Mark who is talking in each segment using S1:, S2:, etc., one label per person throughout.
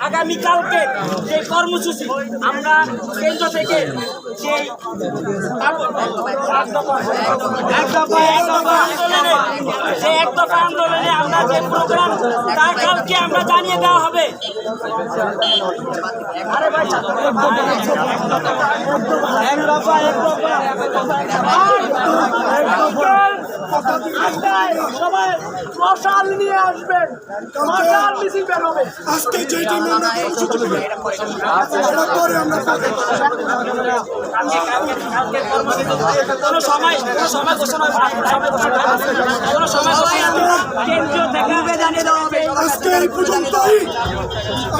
S1: আগামীকালকে যে কর্মসূচি আমরা কেন্দ্র থেকে সেই এক দফা আন্দোলনে সেই এক দফা আন্দোলনে আমরা যে প্রোগ্রাম তা কালকে আমরা জানিয়ে দেওয়া হবে এক দফা এক দফা
S2: আজকে আমরা আমরা এই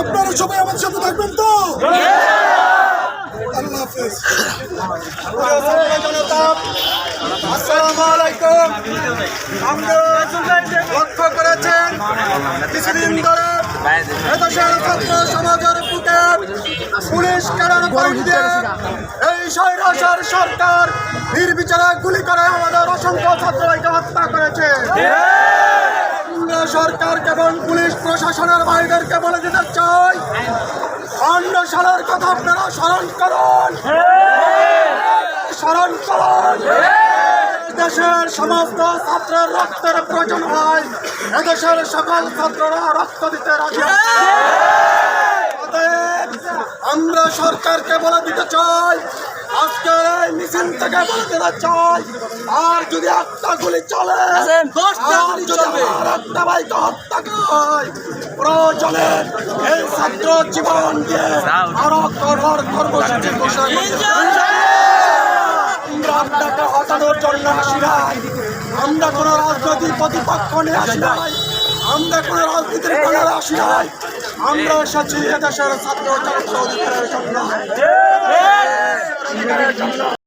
S2: আপনারা সবাই আমাদের সাথে থাকবেন তো। আল্লাহ হাফেজ।
S3: লক্ষ্য করেছেন, কিছুদিন ধরে সমাজের পুলিশ সরকার নির্বিচারে গুলি করে আমাদের অসংখ্য ছাত্রকে হত্যা করেছে। সরকার কেবল পুলিশ প্রশাসনের ভাইদেরকে বলে দিতে চাই। সালের কথা আপনারা স্মরণ করুন। স্মরণ করুন। দেশের সমস্ত ছাত্রের রক্তের প্রয়োজন হয়। এদেশের সকল ছাত্ররা রক্ত দিতে রাজি আমরা সরকারকে বলে দিতে চাই আজকের এই মিছিল থেকে বলে দিতে চাই আর যদি একটা গুলি চলে হত্যা করা হয় প্রয়োজনে এই ছাত্র জীবন দিয়ে আরও কঠোর কর্মসূচি ঘোষণা জন্য আসি নাই। আমরা কোনো রাজনৈতিক প্রতিপক্ষ নিয়ে আসি নাই। আমরা কোনো রাজনীতির কারণে আসি নাই। আমরা এসেছি এদেশের ছাত্র ছাত্র অধিকারের